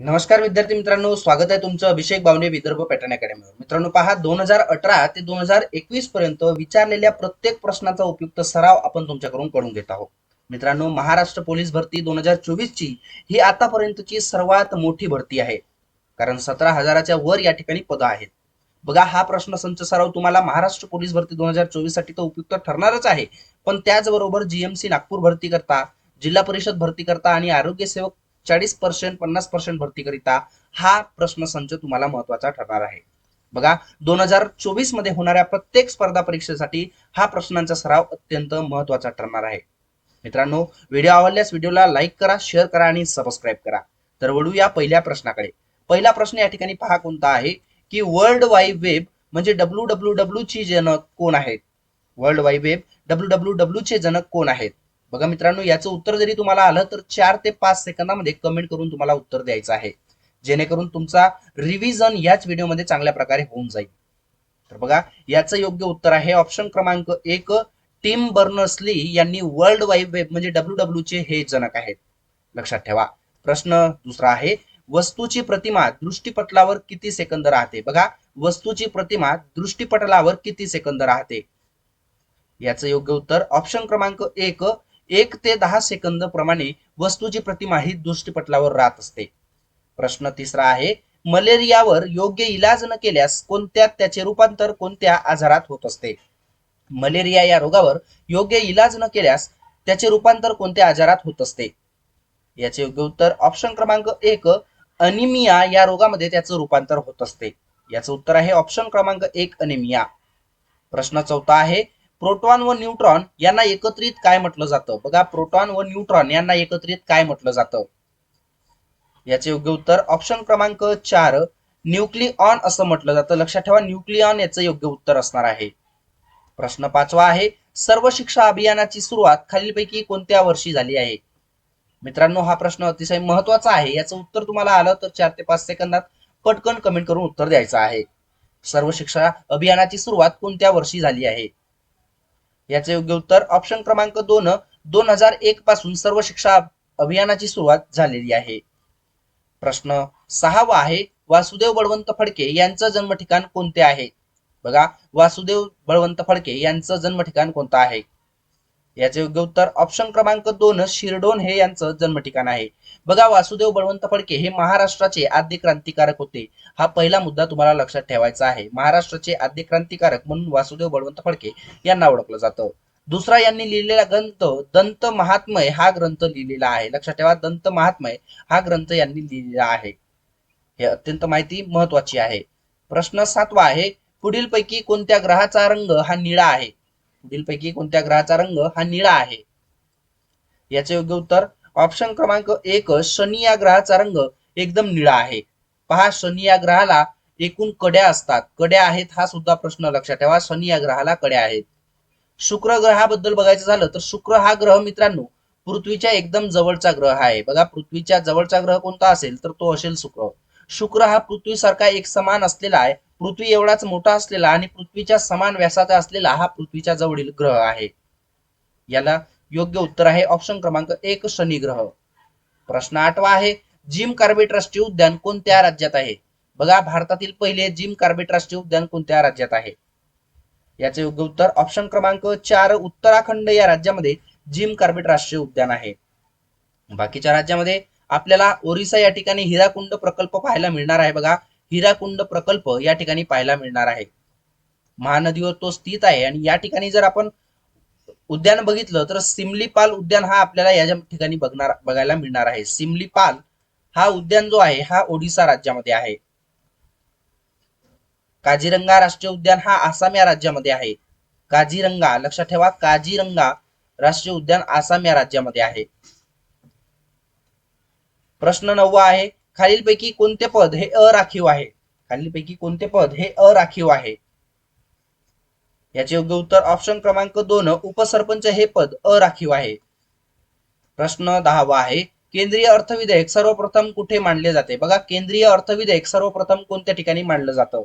नमस्कार विद्यार्थी मित्रांनो स्वागत आहे तुमचं अभिषेक बावणे विदर्भ पॅटर्न अकॅडमीवर. मित्रांनो पहा दोन हजार अठरा ते दोन हजार एकवीस पर्यंत विचारलेल्या प्रत्येक प्रश्नाचा उपयुक्त सराव आपण तुमच्याकडून करून घेत आहोत. मित्रांनो महाराष्ट्र पोलीस भरती दोन हजार चोवीस ची ही आतापर्यंतची सर्वात मोठी भरती आहे. कारण सतरा हजाराच्या वर या ठिकाणी पदं आहेत. बघा हा प्रश्न संच सराव तुम्हाला महाराष्ट्र पोलीस भरती दोन हजार चोवीससाठी तर उपयुक्त ठरणारच आहे. पण त्याचबरोबर जीएमसी नागपूर भरती करता जिल्हा परिषद भरती करता आणि आरोग्य सेवक चाळीस पर्सेंट पन्नास पर्सेंट भरतीकरिता हा प्रश्न संच तुम्हाला महत्त्वाचा ठरणार आहे. बघा दोन हजार चोवीसमध्ये होणाऱ्या प्रत्येक स्पर्धा परीक्षेसाठी हा प्रश्नांचा सराव अत्यंत महत्त्वाचा ठरणार आहे. मित्रांनो व्हिडिओ आवडल्यास व्हिडिओला लाईक करा शेअर करा आणि सबस्क्राईब करा. तर वळूया पहिल्या प्रश्नाकडे. पहिला प्रश्न या ठिकाणी पहा कोणता आहे की वर्ल्ड वाईड वेब म्हणजे डब्ल्यू डब्ल्यू डब्ल्यू ची जनक कोण आहेत? World wide web W W W चे जनक कोण आहेत? बघा मित्रांनो याचं उत्तर जरी तुम्हाला आलं तर चार ते पाच सेकंदामध्ये कमेंट करून तुम्हाला उत्तर द्यायचं आहे. जेणेकरून तुमचा रिव्हिजन याच व्हिडिओमध्ये चांगल्या प्रकारे होऊन जाईल. तर बघा याचं योग्य उत्तर आहे. ऑप्शन क्रमांक एक टीम बर्नर्सली यांनी वर्ल्ड वाईड वेब म्हणजे डब्ल्यू डब्ल्यू चे हे जनक आहेत. लक्षात ठेवा. प्रश्न दुसरा आहे वस्तूची प्रतिमा दृष्टीपटलावर किती सेकंद राहते? बघा वस्तूची प्रतिमा दृष्टीपटलावर किती सेकंद राहते? याचं योग्य उत्तर ऑप्शन क्रमांक एक एक ते दहा सेकंद प्रमाणे वस्तूची प्रतिमा ही दृष्टीपटलावर राहत असते. प्रश्न तिसरा आहे मलेरियावर योग्य इलाज न केल्यास कोणत्या त्याचे रूपांतर कोणत्या आजारात होत असते? मलेरिया या रोगावर योग्य इलाज न केल्यास त्याचे रूपांतर कोणत्या आजारात होत असते? याचे योग्य उत्तर ऑप्शन क्रमांक एक अनिमिया या रोगामध्ये त्याचं रूपांतर होत असते. याचं उत्तर आहे ऑप्शन क्रमांक एक अनिमिया प्रश्न चौथा आहे प्रोटॉन व न्यूट्रॉन यांना एकत्रित काय म्हटलं जातं? बघा प्रोटॉन व न्यूट्रॉन यांना एकत्रित काय म्हटलं जातं? याचे योग्य उत्तर ऑप्शन क्रमांक चार न्यूक्लिऑन असं म्हटलं जातं. लक्षात ठेवा न्यूक्लिऑन याचं योग्य उत्तर असणार आहे. प्रश्न पाचवा आहे सर्व शिक्षा अभियानाची सुरुवात खालीलपैकी कोणत्या वर्षी झाली आहे? मित्रांनो हा प्रश्न अतिशय महत्त्वाचा आहे. याचं उत्तर तुम्हाला आलं तर चार ते पाच सेकंदात पटकन कमेंट करून उत्तर द्यायचं आहे. सर्व शिक्षा अभियानाची सुरुवात कोणत्या वर्षी झाली आहे? याचे योग्य उत्तर ऑप्शन क्रमांक दोन दोन हजार एक पासून सर्व शिक्षा अभियानाची सुरुवात झालेली आहे. प्रश्न सहावा आहे वासुदेव बळवंत फडके यांचं जन्म ठिकाण कोणते आहे? बघा वासुदेव बळवंत फडके यांचं जन्म ठिकाण कोणतं आहे? याचे योग्य उत्तर ऑप्शन क्रमांक दोन शिरडोन हे यांचं जन्मठिकाण आहे. बघा वासुदेव बळवंत फडके हे महाराष्ट्राचे आद्य क्रांतिकारक होते. हा पहिला मुद्दा तुम्हाला लक्षात ठेवायचा आहे. महाराष्ट्राचे आद्य क्रांतिकारक म्हणून वासुदेव बळवंत फडके यांना ओळखलं जातं. दुसरा यांनी लिहिलेला ग्रंथ दंत महात्मय हा ग्रंथ लिहिलेला आहे. लक्षात ठेवा दंत महात्मय हा ग्रंथ यांनी लिहिलेला आहे. हे अत्यंत माहिती महत्वाची आहे. प्रश्न सातवा आहे पुढीलपैकी कोणत्या ग्रहाचा रंग हा निळा आहे? पुढीलपैकी कोणत्या ग्रहाचा रंग हा निळा आहे? याचे योग्य उत्तर ऑप्शन क्रमांक एक शनी या ग्रहाचा रंग एकदम निळा आहे. पहा शनी या ग्रहाला एकूण कड्या असतात. कड्या आहेत हा सुद्धा प्रश्न लक्षात ठेवा. शनी या ग्रहाला कड्या आहेत. शुक्र ग्रहाबद्दल बघायचं झालं तर शुक्र हा ग्रह मित्रांनो पृथ्वीच्या एकदम जवळचा ग्रह आहे. बघा पृथ्वीच्या जवळचा ग्रह कोणता असेल तर तो असेल शुक्र. शुक्र हा पृथ्वीसारखा एक समान असलेला आहे. पृथ्वी एवढाच मोठा असलेला आणि पृथ्वीच्या समान व्यासाचा असलेला हा पृथ्वीच्या जवळील ग्रह आहे. याला योग्य उत्तर आहे ऑप्शन क्रमांक एक शनी ग्रह. प्रश्न आठवा आहे जिम कार्बेट राष्ट्रीय उद्यान कोणत्या राज्यात आहे? बघा भारतातील पहिले जिम कार्बेट राष्ट्रीय उद्यान कोणत्या राज्यात आहे? याचे योग्य उत्तर ऑप्शन क्रमांक चार उत्तराखंड या राज्यामध्ये जिम कार्बेट राष्ट्रीय उद्यान आहे. बाकीच्या राज्यामध्ये आपल्याला ओरिसा या ठिकाणी हिराकुंड प्रकल्प पाहायला मिळणार आहे बघा. हिराकुंड प्रकल्प या ठिकाणी पाहायला मिळणार आहे. महानदीवर तो स्थित आहे आणि या ठिकाणी जर आपण उद्यान बघितलं तर सिमलीपाल उद्यान हा आपल्याला या ठिकाणी बघणार बघायला मिळणार आहे. सिमलीपाल हा उद्यान जो आहे हा ओडिसा राज्यामध्ये आहे. काझीरंगा राष्ट्रीय उद्यान हा आसाम या राज्यामध्ये आहे. काझीरंगा लक्षात ठेवा काझीरंगा राष्ट्रीय उद्यान आसाम या राज्यामध्ये आहे. प्रश्न नववा आहे खालीलपैकी कोणते पद हे अराखीव आहे? खालीलपैकी कोणते पद हे अराखीव आहे? याचे योग्य उत्तर ऑप्शन क्रमांक दोन उपसरपंच हे पद अराखीव आहे. प्रश्न दहावा आहे केंद्रीय अर्थविधेयक सर्वप्रथम कुठे मांडले जाते? बघा केंद्रीय अर्थविधेयक सर्वप्रथम कोणत्या ठिकाणी मांडलं जातं?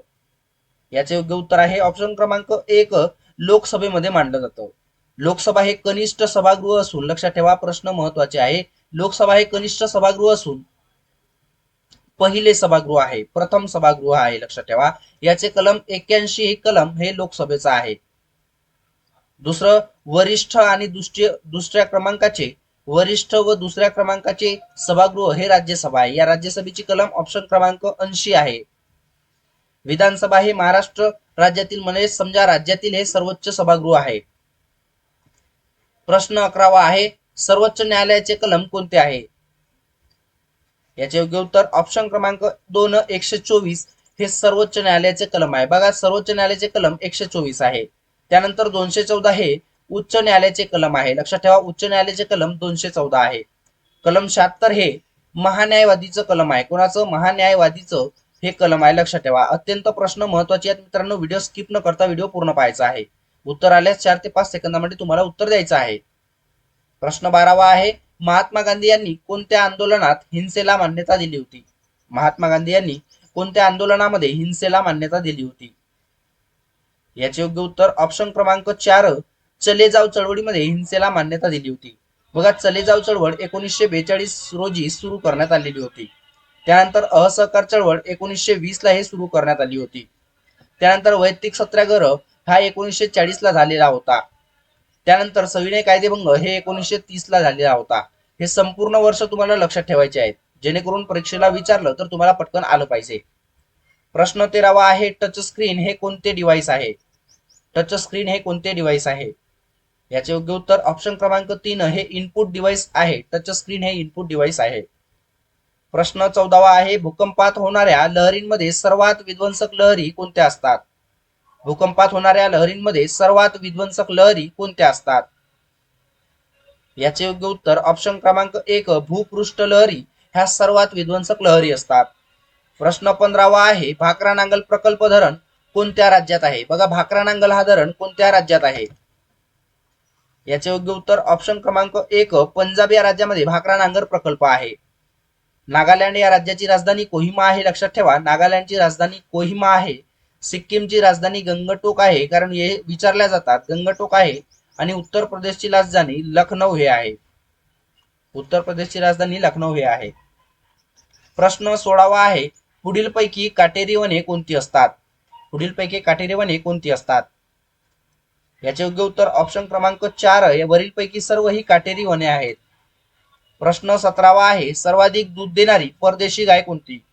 याचे योग्य उत्तर आहे ऑप्शन क्रमांक एक लोकसभेमध्ये मांडलं जातं. लोकसभा हे कनिष्ठ सभागृह असून लक्षात ठेवा प्रश्न महत्त्वाचे आहे. लोकसभा हे कनिष्ठ सभागृह असून पहिले सभागृह आहे. प्रथम सभागृह आहे लक्षात ठेवा. याचे कलम एक्क्याऐंशी हे कलम हे लोकसभेचं आहे. दुसरं वरिष्ठ आणि दुसऱ्या क्रमांकाचे वरिष्ठ व दुसऱ्या क्रमांकाचे सभागृह हे राज्यसभा आहे. या राज्यसभेची कलम ऑप्शन क्रमांक ऐंशी आहे. विधानसभा हे महाराष्ट्र राज्यातील म्हणजे समजा राज्यातील हे सर्वोच्च सभागृह आहे. प्रश्न अकरावा आहे सर्वोच्च न्यायालयाचे कलम कोणते आहे? याचे योग्य उत्तर ऑप्शन क्रमांक दोन एकशे चोवीस हे सर्वोच्च न्यायालयाचे कलम आहे. बघा सर्वोच्च न्यायालयाचे कलम एकशे चोवीस आहे. त्यानंतर दोनशे चौदा हे उच्च न्यायालयाचे कलम आहे. लक्षात ठेवा उच्च न्यायालयाचे कलम दोनशे चौदा आहे. कलम शहात्तर हे महान्यायवादीचं कलम आहे. कोणाचं? महान्यायवादीचं हे कलम आहे. लक्षात ठेवा अत्यंत प्रश्न महत्त्वाचे आहेत. मित्रांनो व्हिडिओ स्किप न करता व्हिडिओ पूर्ण पाहायचा आहे. उत्तर आल्यास चार ते पाच सेकंदामध्ये तुम्हाला उत्तर द्यायचं आहे. प्रश्न बारावा आहे. महात्मा गांधी यांनी कोणत्या आंदोलनात हिंसेला मान्यता दिली होती? महात्मा गांधी यांनी कोणत्या आंदोलनामध्ये हिंसेला मान्यता दिली होती? याचे योग्य उत्तर ऑप्शन क्रमांक चार चले जाव चळवळीमध्ये हिंसेला मान्यता दिली होती. बघा चले जाव चळवळ एकोणीसशे बेचाळीस रोजी सुरू करण्यात आलेली होती. त्यानंतर असहकार चळवळ एकोणीसशे वीस ला हे सुरू करण्यात आली होती. त्यानंतर वैयक्तिक सत्याग्रह हा एकोणीसशे चाळीस ला झालेला होता. त्यानंतर सविनय कायदेभंग हे एकोणीसशे तीस ला झालेला होता. हे संपूर्ण वर्ष तुम्हाला लक्षात ठेवायचे आहेत. जेणेकरून परीक्षेला विचारलं तर तुम्हाला पटकन आलं पाहिजे. प्रश्न तेरावा आहे टच स्क्रीन हे कोणते डिव्हाइस आहे? टच स्क्रीन हे कोणते डिव्हाइस आहे? याचे योग्य उत्तर ऑप्शन क्रमांक तीन हे इनपुट डिव्हाइस आहे. टच स्क्रीन हे इनपुट डिव्हाइस आहे. प्रश्न चौदावा आहे भूकंपात होणाऱ्या लहरींमध्ये सर्वात विध्वंसक लहरी कोणत्या असतात? भूकंपात होणाऱ्या लहरींमध्ये सर्वात विध्वंसक लहरी कोणत्या असतात? याचे योग्य उत्तर ऑप्शन क्रमांक एक भूपृष्ठ लहरी. ह्या सर्वात विध्वंसक लहरी असतात. प्रश्न पंधरावा आहे भाकरा नांगल प्रकल्प धरण कोणत्या राज्यात आहे? बघा भाकरा नांगल हा धरण कोणत्या राज्यात आहे? याचे योग्य उत्तर ऑप्शन क्रमांक एक पंजाब या राज्यामध्ये भाकरा नांगर प्रकल्प आहे. नागालँड या राज्याची राजधानी कोहिमा आहे लक्षात ठेवा. नागालँडची राजधानी कोहिमा आहे. सिक्कीमची राजधानी गंगटोक आहे कारण हे विचारल्या जातात गंगटोक आहे आणि उत्तर प्रदेशची राजधानी लखनौ हे आहे. उत्तर प्रदेशची राजधानी लखनौ हे आहे. प्रश्न सोळावा आहे पुढीलपैकी काटेरी वने कोणती असतात? पुढीलपैकी काटेरी वने कोणती असतात? याचे योग्य उत्तर ऑप्शन क्रमांक चार या वरीलपैकी सर्व ही काटेरी वने आहेत. प्रश्न सतरावा आहे सर्वाधिक दूध देणारी परदेशी गाय कोणती?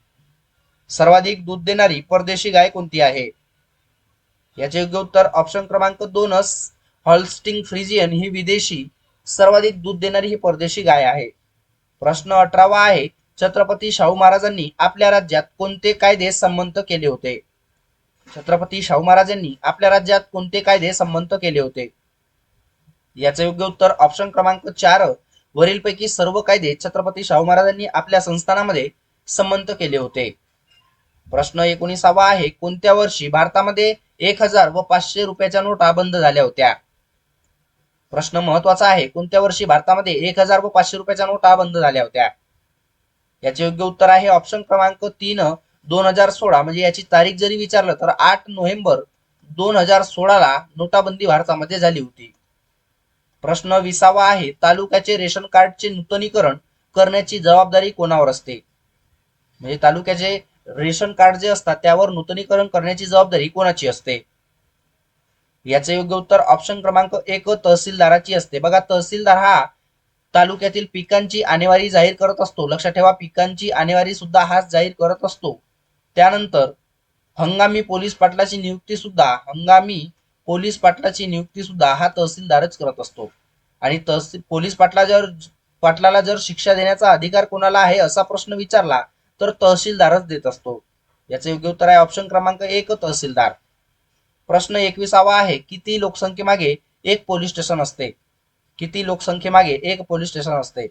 सर्वाधिक दूध देणारी परदेशी गाय कोणती आहे? याचे योग्य उत्तर ऑप्शन क्रमांक दोनच हॉलस्टिंग फ्रिजियन ही विदेशी सर्वाधिक दूध देणारी ही परदेशी गाय आहे. प्रश्न अठरावा आहे छत्रपती शाहू महाराजांनी आपल्या राज्यात कोणते कायदे संमत केले होते? छत्रपती शाहू महाराजांनी आपल्या राज्यात कोणते कायदे संमत केले होते? याचे योग्य उत्तर ऑप्शन क्रमांक चार वरीलपैकी सर्व कायदे छत्रपती शाहू महाराजांनी आपल्या संस्थानामध्ये संमत केले होते. प्रश्न एकोणीसावा आहे कोणत्या वर्षी भारतामध्ये एक हजार व पाचशे रुपयाच्या नोटा बंद झाल्या होत्या? प्रश्न महत्त्वाचा आहे कोणत्या वर्षी भारतामध्ये एक हजार व पाचशे रुपयाच्या नोटा बंद झाल्या होत्या? याचे योग्य उत्तर आहे ऑप्शन क्रमांक तीन दोन हजार सोळा. म्हणजे याची तारीख जरी विचारलं तर आठ नोव्हेंबर दोन हजार सोळाला नोटाबंदी भारतामध्ये झाली होती. प्रश्न विसावा आहे तालुक्याचे रेशन कार्डचे नूतनीकरण करण्याची जबाबदारी कोणावर असते? म्हणजे तालुक्याचे रेशन कार्ड जे असतात त्यावर नूतनीकरण करण्याची जबाबदारी कोणाची असते? याचे योग्य उत्तर ऑप्शन क्रमांक एक तहसीलदाराची असते. बघा तहसीलदार हा तालुक्यातील पिकांची आणेवारी जाहीर करत असतो. लक्षात ठेवा पिकांची आणेवारी सुद्धा हाच जाहीर करत असतो. त्यानंतर हंगामी पोलीस पाटलाची नियुक्ती सुद्धा हंगामी पोलीस पाटलाची नियुक्ती सुद्धा हा तहसीलदारच करत असतो. आणि तहसील पोलीस पाटला जर पाटलाला जर शिक्षा देण्याचा अधिकार कोणाला आहे असा प्रश्न विचारला तर तहसीलदारच देत असतो. याचे योग्य उत्तर आहे ऑप्शन क्रमांक एक तहसीलदार. प्रश्न एकविसावा आहे किती लोकसंख्येमागे एक पोलीस स्टेशन असते? किती लोकसंख्येमागे एक पोलीस स्टेशन असते?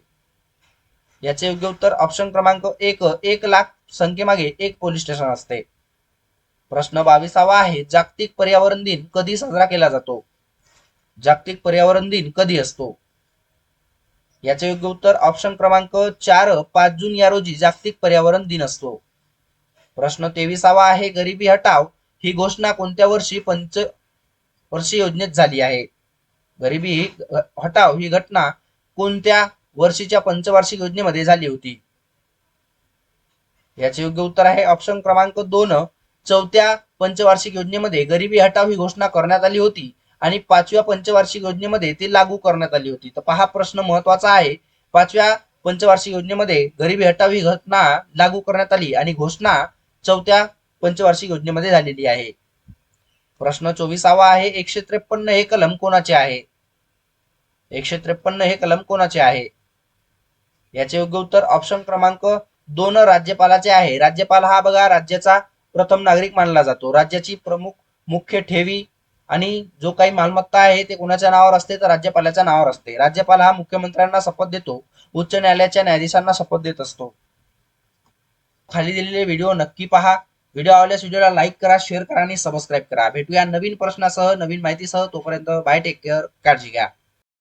याचे योग्य उत्तर ऑप्शन क्रमांक एक एक लाख संख्येमागे एक पोलीस स्टेशन असते. प्रश्न बावीसावा आहे जागतिक पर्यावरण दिन कधी साजरा केला जातो? जागतिक पर्यावरण दिन कधी असतो? याचे योग्य उत्तर ऑप्शन क्रमांक चार पाच जून या रोजी जागतिक पर्यावरण दिन असतो. प्रश्न तेविसावा आहे गरिबी हटाव ही घोषणा कोणत्या वर्षी पंच वर्षी योजनेत झाली आहे? गरिबी हटाव ही घटना कोणत्या वर्षीच्या पंचवार्षिक योजनेमध्ये झाली होती? याचे योग्य उत्तर आहे ऑप्शन क्रमांक दोन चौथ्या पंचवार्षिक योजनेमध्ये गरिबी हटाव ही घोषणा करण्यात आली होती. आणि पाचव्या पंचवार्षिक योजनेमध्ये ती लागू करण्यात आली होती. तर पहा प्रश्न महत्त्वाचा आहे. पाचव्या पंचवार्षिक योजनेमध्ये गरिबी हटाव ही घटना लागू करण्यात आली आणि घोषणा चौथ्या पंचवार्षिक योजनेमध्ये झालेली आहे. प्रश्न चोवीसावा आहे एकशे त्रेपन्न हे कलम कोणाचे आहे? एकशे त्रेपन्न हे कलम कोणाचे आहे? याचे योग्य उत्तर ऑप्शन क्रमांक दोन राज्यपालाचे आहे. राज्यपाल हा बघा राज्याचा प्रथम नागरिक मानला जातो. राज्याची प्रमुख मुख्य ठेवी आणि जो काही मालमत्ता आहे ते कोणाच्या नावावर असते तर राज्यपालाच्या नावावर असते. राज्यपाल हा मुख्यमंत्र्यांना शपथ देतो उच्च न्यायालयाच्या न्यायाधीशांना शपथ देत असतो. खाली दिलेले व्हिडिओ नक्की पहा. व्हिडिओ आवडल्यास व्हिडिओला लाईक करा शेअर करा आणि सबस्क्राईब करा. भेटूया नवीन प्रश्नासह नवीन माहितीसह. तोपर्यंत बाय टेक केअर काळजी घ्या.